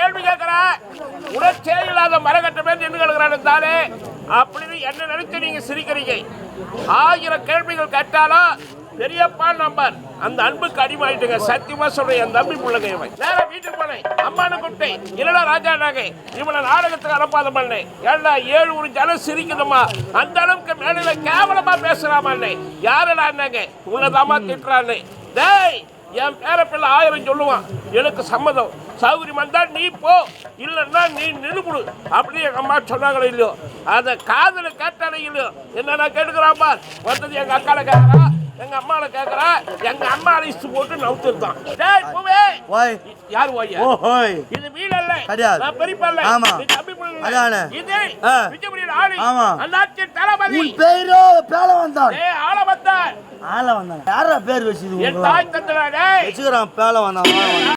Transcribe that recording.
கேள்வி கேட்கிற? உணர்ச்சே இல்லாத மரகட்ட பேர் நின்று கிடக்கிறான் தானே அப்படின்னு என்ன நினைச்சு நீங்க சிரிக்கிறீங்க. ஆயிரம் கேள்விகள் கேட்டாலும் பெரியப்பா நம்பர் அந்த அன்புக்கு அடிமாயிட்டுங்க சத்தியமா சொல்றேன் என் தம்பி பிள்ளைங்க இவன். நேர வீட்டுக்கு போனேன். அம்மான குட்டை இல்லடா ராஜா நாகை இவனை நாடகத்துக்கு அனுப்பாத பண்ணேன் ஏண்டா ஏழு ஒரு ஜனம் சிரிக்கணுமா அந்த அளவுக்கு மேடையில கேவலமா பேசுறாமாண்ணே. யாரடா என்னங்க உன்னதாமா திட்டுறான்னு டேய் என் பேர பிள்ளை ஆயிரம் சொல்லுவான் எனக்கு சம்மதம். சௌகரியம் வந்தா நீ போ. இல்லைன்னா நீ நின்றுபுடு அப்படி எங்க அம்மா சொன்னாங்களே இல்லையோ. அதை காதுல கேட்டாலே இல்லையோ. என்னன்னா கேட்டுக்கிறான் பார் வந்தது எங்க அக்கால கேட்கறா எங்க அம்மால கேட்கறா எங்க அம்மா அழிச்சு போட்டு நவுத்திருந்தான் டேய் பூவே. ஓய். யார் ஓய்யா? ஓ ஹோய் இது வீடு கிடையாது. நான் பெரியப்பா இல்ல ஆமா. நீ தம்பி பிள்ளை இல்ல. அதானே. இது ஆளு. ஆமா. அண்ணாச்சி உன் பேரோ பேல வந்தான் ஆள ஆள வந்தான் யாரா பேர் வச்சது வச்சுக்கிறான் பேல வந்தான்